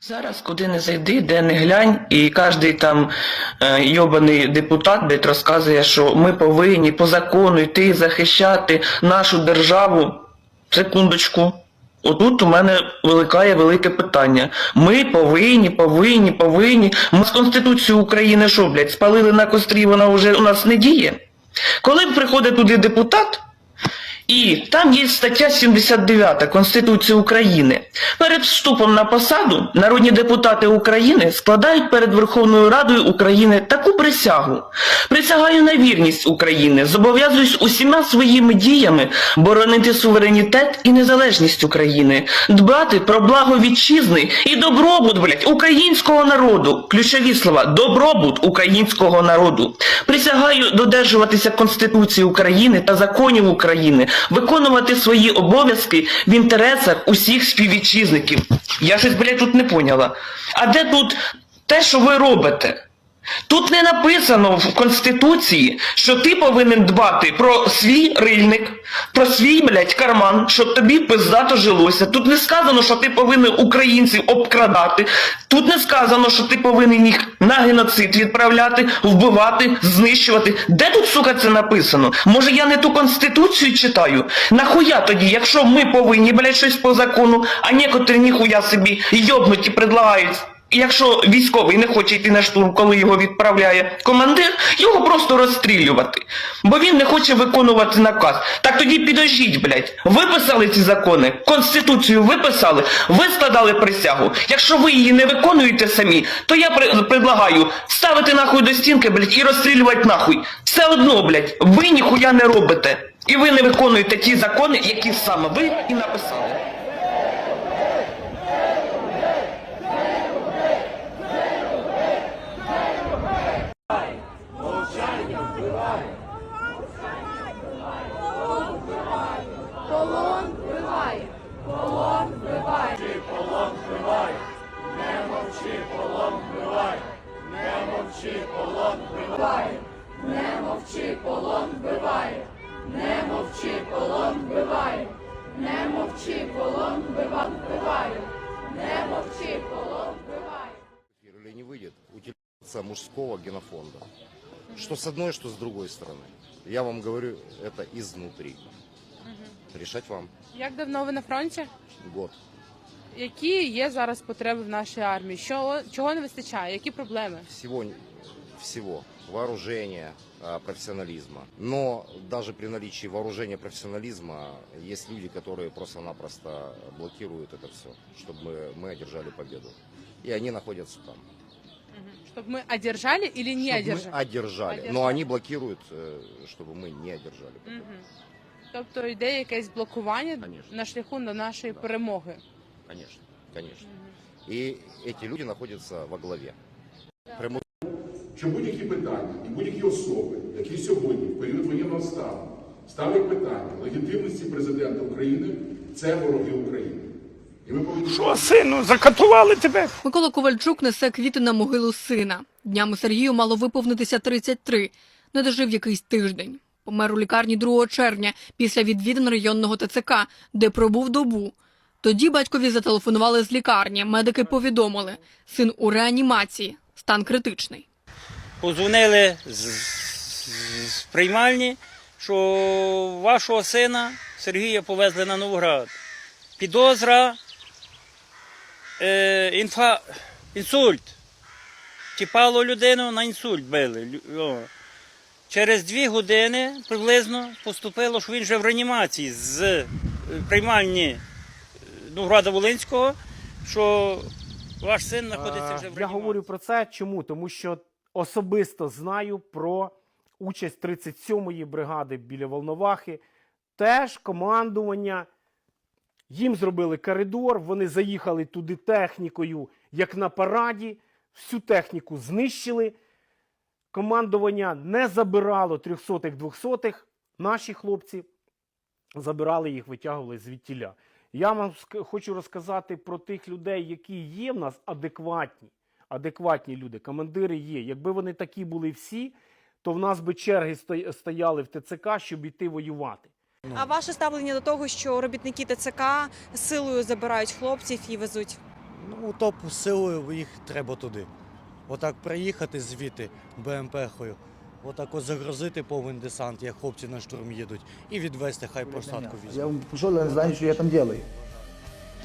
Зараз куди не зайди, де не глянь, і кожен там е, йобаний депутат блядь, розказує, що ми повинні по закону йти захищати нашу державу. Секундочку. Отут у мене виникає велике питання. Ми повинні, повинні, повинні. Ми з Конституцію України що, блядь, спалили на кострі, вона вже у нас не діє. Коли приходить туди депутат, і там є стаття 79 Конституції України. Перед вступом на посаду народні депутати України складають перед Верховною Радою України таку присягу. Присягаю на вірність України, зобов'язуюсь усіма своїми діями боронити суверенітет і незалежність України, дбати про благо вітчизни і добробут, блядь, українського народу. Ключові слова добробут українського народу. Присягаю додержуватися Конституції України та законів України, виконувати свої обов'язки в інтересах усіх співвітчизників. Я щось, блядь, тут не поняла. А де тут те, що ви робите? Тут не написано в Конституції, що ти повинен дбати про свій рильник, про свій, блядь, карман, щоб тобі пиздато жилося. Тут не сказано, що ти повинен українців обкрадати. Тут не сказано, що ти повинен їх на геноцид відправляти, вбивати, знищувати. Де тут, сука, це написано? Може я не ту конституцію читаю? Нахуя тоді, якщо ми повинні, блядь, щось по закону, а некоторі ніхуя собі йобнуті предлагають. Якщо військовий не хоче йти на штурм, коли його відправляє командир, його просто розстрілювати. Бо він не хоче виконувати наказ. Так тоді підожіть, блядь. Виписали ці закони, конституцію виписали, ви складали присягу. Якщо ви її не виконуєте самі, то я предлагаю ставити нахуй до стінки, блядь, і розстрілювати нахуй. Все одно, блядь, ви ніхуя не робите. І ви не виконуєте ті закони, які саме ви і написали. утилизация мужского генофонда. Что с одной, что с другой стороны. Я вам говорю, это изнутри. Решать вам. Як давно ви на фронті? Год. Які є зараз потреби в нашій армії? Що чого не вистачає? Які проблеми? Всего, всего. Вооружения, а, профессионализма. Но даже при наличии вооружения профессионализма есть люди, которые просто-напросто блокируют это все, чтобы мы, мы одержали победу. И они находятся там. Щоб ми одержали или не Чтобы одержали? мы одержали. Но Одержали. они блокируют, э, чтобы мы не одержали победу. Мгм. Тобто йде якесь блокування Конечно. на шляху до нашої Да. перемоги. Конечно, конечно. И эти люди находятся во главе. Прямо що будь-які питання і будь-які особи, які сьогодні в період воєнного стану ставлять питання легітимності президента України, це вороги України. Що, сину, закатували тебе? Микола Ковальчук несе квіти на могилу сина. Днями Сергію мало виповнитися 33. Не дожив якийсь тиждень. Помер у лікарні 2 червня після відвідин районного ТЦК, де пробув добу. Тоді батькові зателефонували з лікарні. Медики повідомили, син у реанімації, стан критичний. Позвонили з, з, з приймальні, що вашого сина Сергія повезли на Новоград. Підозра, е, інфа, інсульт. Тіпало людину на інсульт били. О. Через дві години приблизно поступило, що він вже в реанімації з е, приймальні е, Новграда Волинського, що ваш син знаходиться вже в реанімації. Я говорю про це чому? Тому що особисто знаю про участь 37-ї бригади біля Волновахи. Теж командування. Їм зробили коридор, вони заїхали туди технікою, як на параді. Всю техніку знищили. Командування не забирало 300-х, 200-х. Наші хлопці забирали їх, витягували звідтіля. Я вам хочу розказати про тих людей, які є в нас адекватні. Адекватні люди, командири є. Якби вони такі були всі, то в нас би черги стояли в ТЦК, щоб йти воювати. А ваше ставлення до того, що робітники ТЦК силою забирають хлопців і везуть? Ну, то силою їх треба туди. Отак приїхати звідти БМП-хою, отак от загрузити повен десант, як хлопці на штурм їдуть, і відвести, хай посадку Я візьмуть. пішов, я не знаю, що я там роблю.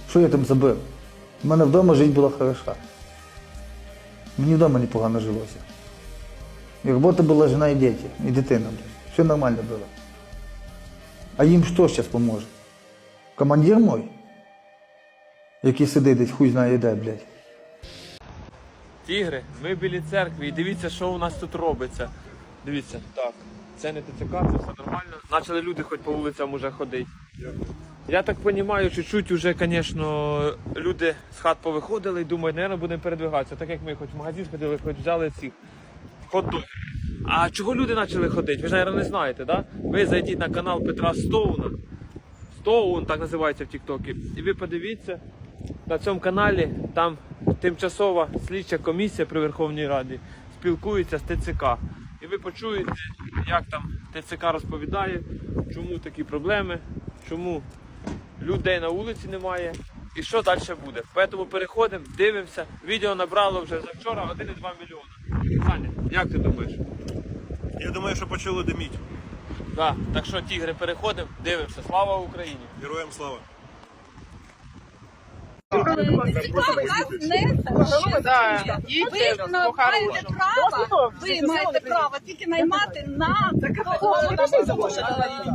Що я там забив? У мене вдома життя була хороша. Мені вдома непогано жилося. І робота була жена і діти, і дитина. Все нормально було. А їм що зараз поможе? Командир мой, який сидить десь хуй знає де, блядь. Тігри, ми біля церкви і дивіться, що у нас тут робиться. Дивіться, так, це не ТЦК, це все нормально. Почали люди хоч по вулицям уже ходити. Я так розумію, чуть-чуть уже, звісно, люди з хат повиходили і думають, наверное, будемо передвигатися. Так як ми хоч в магазин ходили, хоч взяли цих хот-догів. А чого люди почали ходити? Ви ж, мабуть, не знаєте, да? Ви зайдіть на канал Петра Стоуна. Стоун, так називається в Тіктокі. І ви подивіться на цьому каналі, там тимчасова слідча комісія при Верховній Раді спілкується з ТЦК. І ви почуєте, як там ТЦК розповідає, чому такі проблеми, чому людей на вулиці немає і що далі буде. Тому переходимо, дивимося. Відео набрало вже за вчора 1,2 мільйона. Саня, як ти думаєш? Я думаю, що почали диміть. Да. Так що, тігри, переходимо, дивимося. Слава Україні! Героям слава. Ви маєте право, ви маєте право тільки наймати на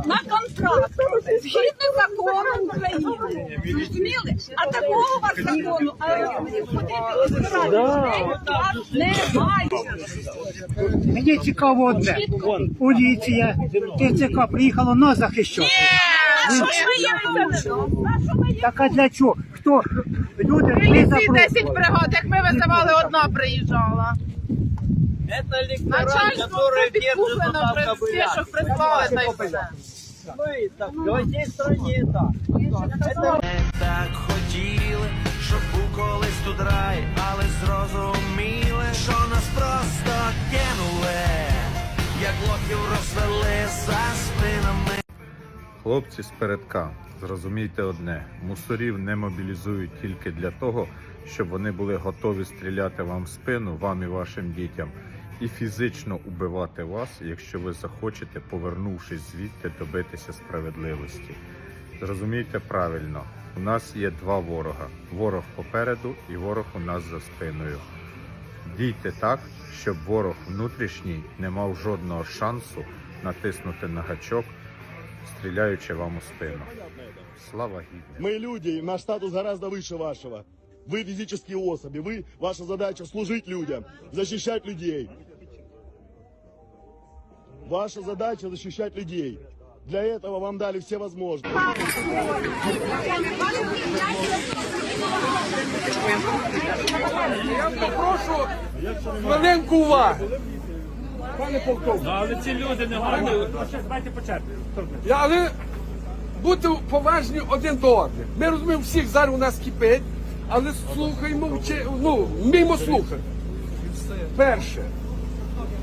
на контракт згідно закону України. Зрозуміли? А такого у вас закону немає. Мені цікаво одне. Поліція, ТЦК приїхало нас захищати. Що? Так а для чого? Хто? Люди не запрошували. бригад, як ми визивали, одна приїжджала. Начальство все підкуплено, спішок прислали та й все. Так хотіли, щоб був колись тут рай, але зрозуміли, що нас просто кинули, як лохів розвели за спинами. Хлопці з передка, зрозумійте одне: мусорів не мобілізують тільки для того, щоб вони були готові стріляти вам в спину, вам і вашим дітям, і фізично убивати вас, якщо ви захочете, повернувшись звідти, добитися справедливості. Зрозумійте правильно, у нас є два ворога: ворог попереду і ворог у нас за спиною. Дійте так, щоб ворог внутрішній не мав жодного шансу натиснути на гачок, стріляючи вам у спину. Слава гідне! Мы люди, и наш статус гораздо выше вашего. Вы физические особи, вы, ваша задача служить людям, защищать людей. Ваша задача защищать людей. Для этого вам дали все возможности. Я попрошу хвилинку уваги. Пане полковник. Але ці люди не мають. Давайте. Я, але бути поважні один до одних. Ми розуміємо, всіх зараз у нас кипить, але слухаємо, вчи- ну, вміємо слухати. Перше,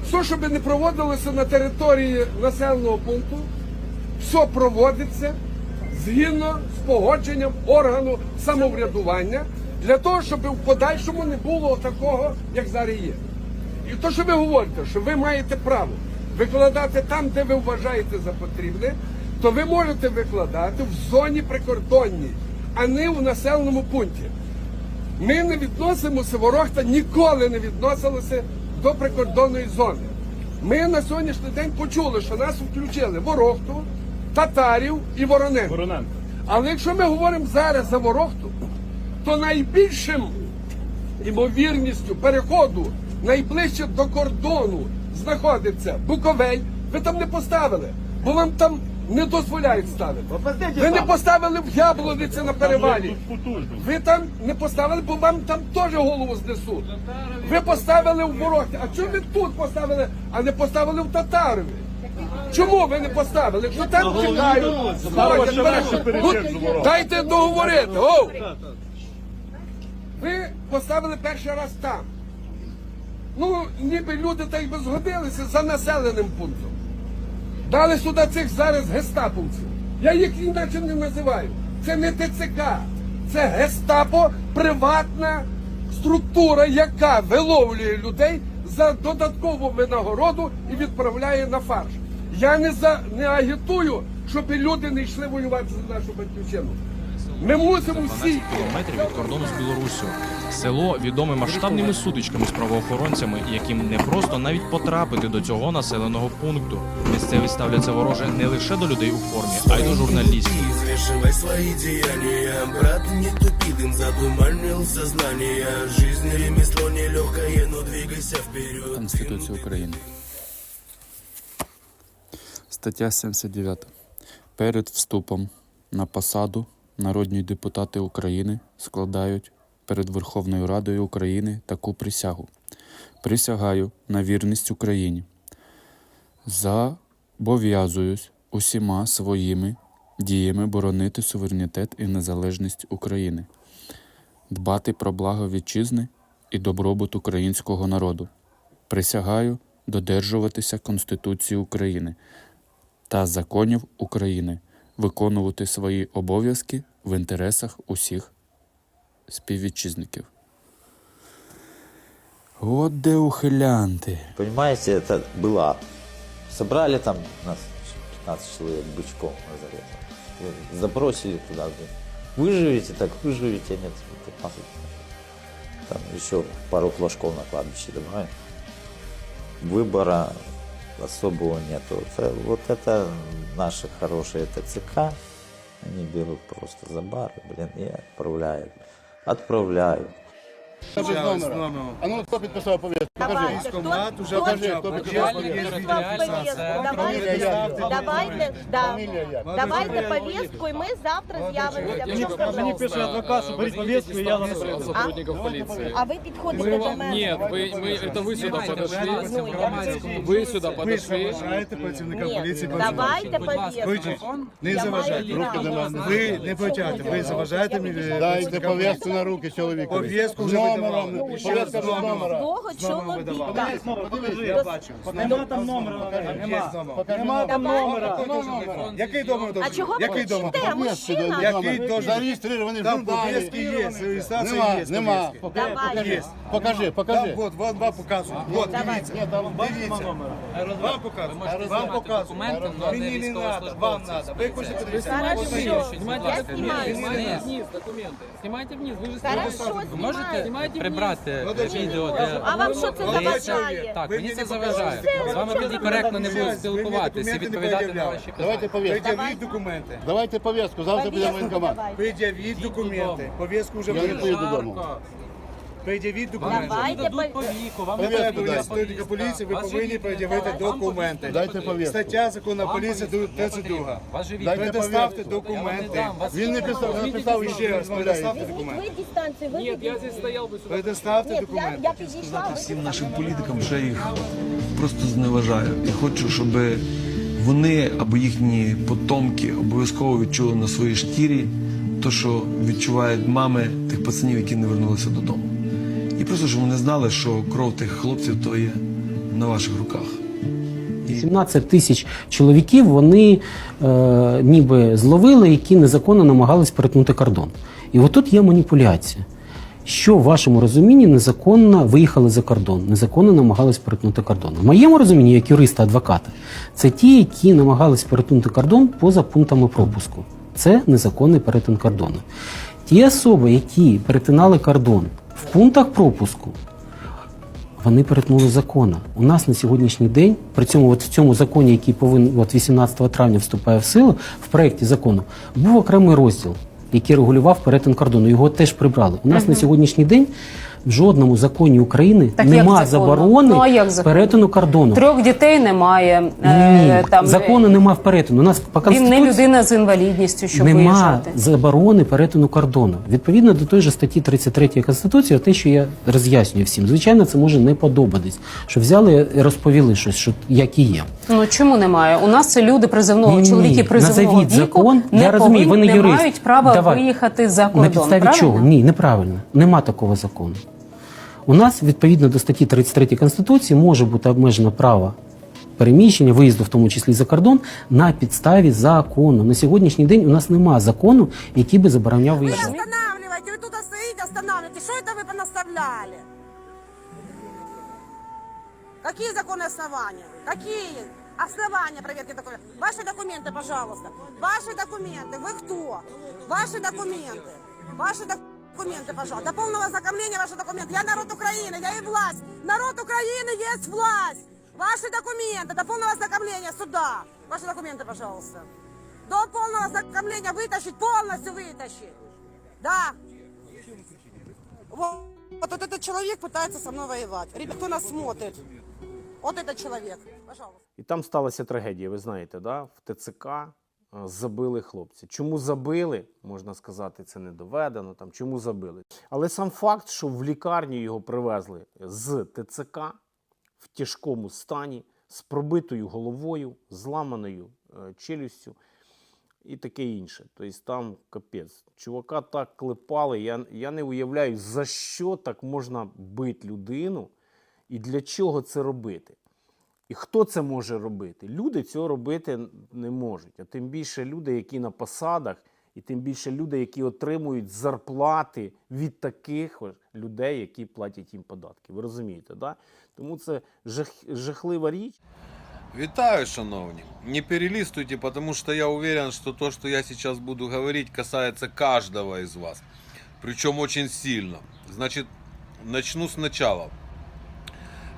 все, що би не проводилося на території населеного пункту, все проводиться згідно з погодженням органу самоврядування для того, щоб в подальшому не було такого, як зараз є. І то, що ви говорите, що ви маєте право викладати там, де ви вважаєте за потрібне, то ви можете викладати в зоні прикордонній, а не в населеному пункті. Ми не відносимося, ворогта ніколи не відносилися до прикордонної зони. Ми на сьогоднішній день почули, що нас включили ворогту, татарів і вороненко. Але якщо ми говоримо зараз за ворогту, то найбільшим ймовірністю переходу найближче до кордону знаходиться Буковель. Ви там не поставили, бо вам там не дозволяють ставити. Ви не поставили в Яблониці на перевалі. Ви там не поставили, бо вам там теж голову знесуть. Ви поставили в Ворохті. А чому ви тут поставили, а не поставили в Татарові? Чому ви не поставили? Якщо там чекають, дайте договорити. Оу! Ви поставили перший раз там. Ну, ніби люди так би згодилися за населеним пунктом. Дали сюди цих зараз гестаповців. Я їх іначе не називаю. Це не ТЦК. Це гестапо, приватна структура, яка виловлює людей за додаткову винагороду і відправляє на фарш. Я не за не агітую, щоб люди не йшли воювати за нашу батьківщину. Ми мусимо всі кілометрів від кордону з Білоруссю. Село відоме масштабними сутичками з правоохоронцями, яким не просто навіть потрапити до цього населеного пункту. Місцеві ставляться вороже не лише до людей у формі, а й до журналістів. Взвешивай свои деяния Брат, не тупи, дым затуманил сознание Жизнь ремесло нелегкое, но двигайся вперед Конституції України. Стаття 79. Перед вступом на посаду народні депутати України складають перед Верховною Радою України таку присягу. Присягаю на вірність Україні. Зобов'язуюсь усіма своїми діями боронити суверенітет і незалежність України, дбати про благо вітчизни і добробут українського народу. Присягаю додержуватися Конституції України та законів України, виконувати свої обов'язки в інтересах усіх співвітчизників. От де ухилянти. Понимаете, это была. Собрали там нас 15 человек бычком на зарезал. Забросили туда. блин. Выживете, так выживете, нет. вот 15. Там еще пару флажков на кладбище добавим. Выбора особого нету. Это- вот это наши хорошие ТЦК. Они берут просто за бары, блин, и отправляют. Отправляют. Скажи номер. А ну, кто подписал повестку? Покажи. Давайте, уже покажи, кто подписал повестку. Давайте, давайте, да. Фамилия як? Давайте повестку, і ми завтра з'явимося. В чому проблема? адвокат, что говорит повестку, и я на сотрудников полиции. А ви підходите до мене? Нет, вы, мы, это вы сюда подошли. Вы сюда подошли. працівникам Ні, давайте повестку. Не Я заважайте. маю Руки до право. мене. Ви не почати. Ви заважаєте мені. Дайте повестку на руки чоловіку. Повестку вже номером. Повестка з номером. Свого чоловіка. Я бачу. Нема там номера. Нема там номера. Який номер? А чого ви кричите, мужчина? Який должен? Зареєстрований Там повестки є, реєстрація є. Нема. Давай. Покажи, покажи. Вот, вот вам показують. Вот, Давай. Ні, там дивіться. Вам показують. Вам показують. Мені не треба, вам треба. Ви хочете Хорошо. Я знімаю. Снимайте вниз, вы же Хорошо, знімаю. Прибрати відео, А вам що це заважає? Так, мені це заважає. З вами тоді коректно не буду спілкуватися і відповідати на ваші Давайте пов'язку. Пред'явіть документи. Давайте пов'язку. Завтра буде в Повестку воєнкомат. давай. Пред'явіть документи. Пов'язку вже Я не поїду додому. Пред'явіть документи. Давайте по- Вам не треба до сотрудника поліції, ви повинні пред'явити документи. Дайте повестку. Стаття закону поліції 32. Дайте Предоставте повестку. документи. Він не писав, написав Ще раз, предоставте Візьміть документи. ви дистанцію, ви відійдіть. стоял бы Предоставте Ні, я, документи. я підійшла, ви Всім нашим політикам ще їх просто зневажаю. І хочу, щоб вони або їхні потомки обов'язково відчули на своїй шкірі те, що відчувають мами тих пацанів, які не вернулися додому. І просто щоб вони знали, що кров тих хлопців то є на ваших руках. 17 тисяч чоловіків вони е, ніби зловили, які незаконно намагались перетнути кордон. І отут є маніпуляція. Що в вашому розумінні незаконно виїхали за кордон, незаконно намагались перетнути кордон. В моєму розумінні, як юриста адвоката, це ті, які намагались перетнути кордон поза пунктами пропуску. Це незаконний перетин кордону. Ті особи, які перетинали кордон в пунктах пропуску, вони перетнули закони. У нас на сьогоднішній день, при цьому от в цьому законі, який повинен от 18 травня вступає в силу, в проєкті закону був окремий розділ, який регулював перетин кордону. Його теж прибрали. У нас на сьогоднішній день в жодному законі України Так нема законно? заборони Ну, а як законно? перетину кордону. Трьох дітей немає. Ні, е, там, закону нема в перетину. У нас по Він не людина з інвалідністю, щоб нема виїжджати. заборони перетину кордону. Відповідно до той же статті 33 Конституції, те, що я роз'яснюю всім, звичайно, це може не подобатись, що взяли і розповіли щось, що як і є. Ну чому немає? У нас це люди призовного, Ні-ні, чоловіки назовіть віку закон. не, Я розумію, ви не не юрист. мають права Давай. виїхати за кордон. На підставі правильно? чого? Ні, неправильно. Нема такого закону. У нас відповідно до статті 33 Конституції може бути обмежено право переміщення, виїзду, в тому числі за кордон, на підставі закону. На сьогоднішній день у нас немає закону, який би забороняв виїжджати. стоите, останавливаете? Что это вы понаставляли? Какие законные основания? Какие основания проверки документов? Ваши документы, пожалуйста. Ваши документы. Вы кто? Ваши документы. Ваши документы, пожалуйста. До полного ознакомления ваши документы. Я народ Украины, я и власть. Народ Украины есть власть. Ваши документы до полного ознакомления сюда. Ваши документы, пожалуйста. До полного ознакомления вытащить, полностью вытащить. Да. Вот, вот этот человек пытается со мной воевать. Ребят, кто нас смотрит? Вот этот человек. Пожалуйста. І там сталася трагедія, ви знаєте, да? в ТЦК е, забили хлопця. Чому забили, можна сказати, це не доведено. Там, чому забили. Але сам факт, що в лікарню його привезли з ТЦК в тяжкому стані, з пробитою головою, зламаною е, челюстю і таке інше. Тобто там капець. Чувака так клепали. Я, я не уявляю, за що так можна бити людину і для чого це робити. І хто це може робити? Люди цього робити не можуть. А тим більше люди, які на посадах, і тим більше люди, які отримують зарплати від таких людей, які платять їм податки. Ви розумієте, да? Тому це жах, жахлива річ. Вітаю, шановні. Не перелистуйте, потому что я уверен, что то, что я сейчас буду говорить, касается каждого из вас. Причем очень сильно. Значит, начну сначала.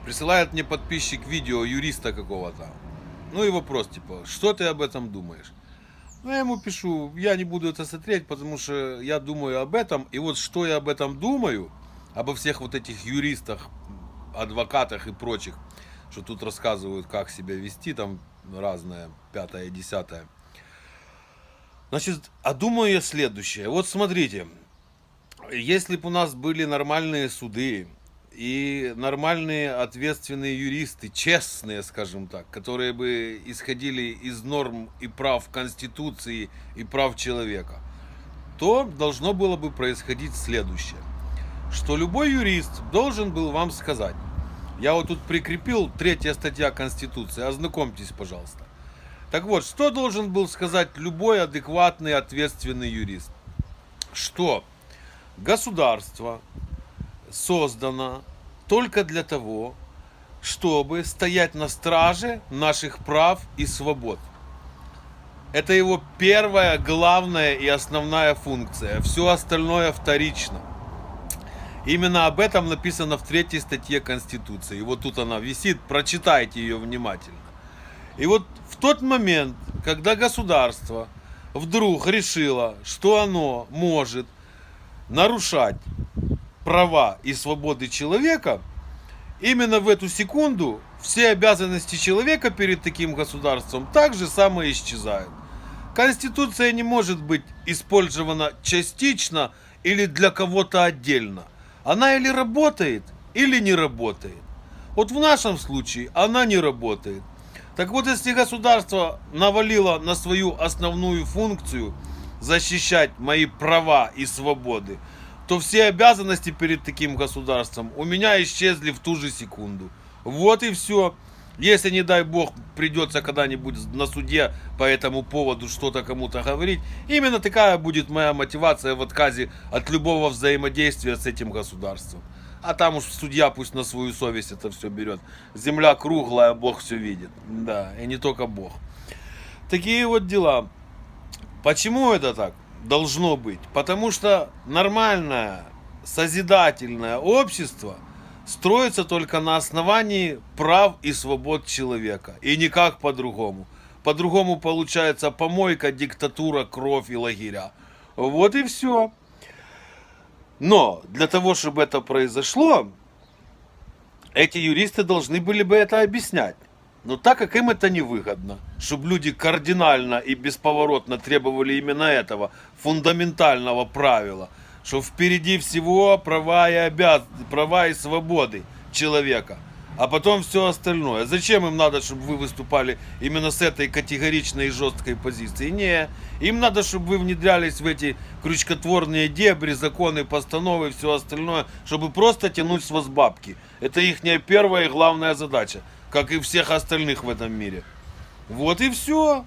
Присылает мне подписчик видео юриста какого-то. Ну и вопрос типа, что ты об этом думаешь? Ну, я ему пишу, я не буду это смотреть, потому что я думаю об этом. И вот что я об этом думаю, обо всех вот этих юристах, адвокатах и прочих, что тут рассказывают, как себя вести, там разное, пятое, десятое. Значит, а думаю я следующее. Вот смотрите, если бы у нас были нормальные суды и нормальные ответственные юристы, честные, скажем так, которые бы исходили из норм и прав Конституции и прав человека, то должно было бы происходить следующее. Что любой юрист должен был вам сказать, я вот тут прикрепил третья статья Конституции, ознакомьтесь, пожалуйста. Так вот, что должен был сказать любой адекватный, ответственный юрист? Что государство создано только для того, чтобы стоять на страже наших прав и свобод. Это его первая, главная и основная функция. Все остальное вторично. Именно об этом написано в третьей статье Конституции. И вот тут она висит, прочитайте ее внимательно. И вот в тот момент, когда государство вдруг решило, что оно может нарушать права и свободы человека, именно в эту секунду все обязанности человека перед таким государством также само исчезают. Конституция не может быть использована частично или для кого-то отдельно. Она или работает, или не работает. Вот в нашем случае она не работает. Так вот, если государство навалило на свою основную функцию защищать мои права и свободы, то все обязанности перед таким государством у меня исчезли в ту же секунду. Вот и все. Если, не дай бог, придется когда-нибудь на суде по этому поводу что-то кому-то говорить, именно такая будет моя мотивация в отказе от любого взаимодействия с этим государством. А там уж судья пусть на свою совесть это все берет. Земля круглая, Бог все видит. Да, и не только Бог. Такие вот дела. Почему это так должно быть? Потому что нормальное, созидательное общество строится только на основании прав и свобод человека. И никак по-другому. По-другому получается помойка, диктатура, кровь и лагеря. Вот и все. Но для того, чтобы это произошло, эти юристы должны были бы это объяснять. Но так как им это невыгодно, чтобы люди кардинально и бесповоротно требовали именно этого фундаментального правила, что впереди всего права и обяз... права и свободы человека, а потом все остальное. Зачем им надо, чтобы вы выступали именно с этой категоричной и жесткой позиции? Не, им надо, чтобы вы внедрялись в эти крючкотворные дебри, законы, постановы и все остальное, чтобы просто тянуть с вас бабки. Это их первая и главная задача, как и всех остальных в этом мире. Вот и все.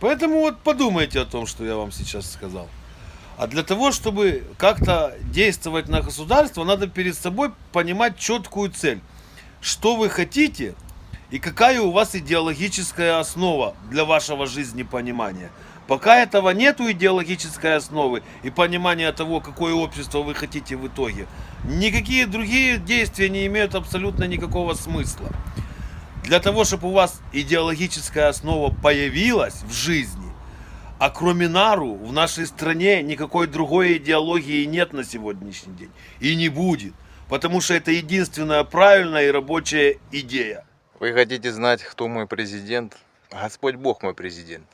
Поэтому вот подумайте о том, что я вам сейчас сказал. А для того, чтобы как-то действовать на государство, надо перед собой понимать четкую цель. Что вы хотите и какая у вас идеологическая основа для вашего жизнепонимания. Пока этого нету идеологической основы и понимания того, какое общество вы хотите в итоге, никакие другие действия не имеют абсолютно никакого смысла. Для того, чтобы у вас идеологическая основа появилась в жизни, а кроме НАРУ в нашей стране никакой другой идеологии нет на сегодняшний день. И не будет. Потому что это единственная правильная и рабочая идея. Вы хотите знать, кто мой президент? Господь Бог мой президент.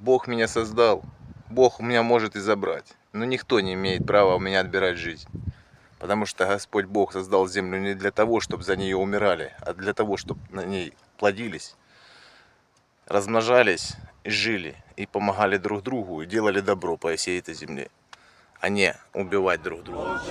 Бог меня создал. Бог меня может и забрать. Но никто не имеет права у меня отбирать жизнь. Потому что Господь Бог создал землю не для того, чтобы за нее умирали, а для того, чтобы на ней плодились, размножались и жили, и помогали друг другу, и делали добро по всей этой земле, а не убивать друг друга.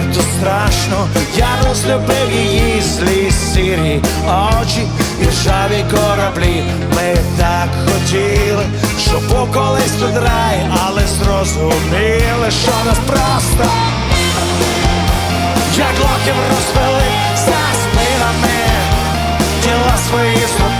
відверто страшно, я розлюбив її злі сірі очі і ржаві кораблі. Ми так хотіли, щоб був колись тут рай, але зрозуміли, що нас просто, як локів розпили за спинами, діла свої зробили.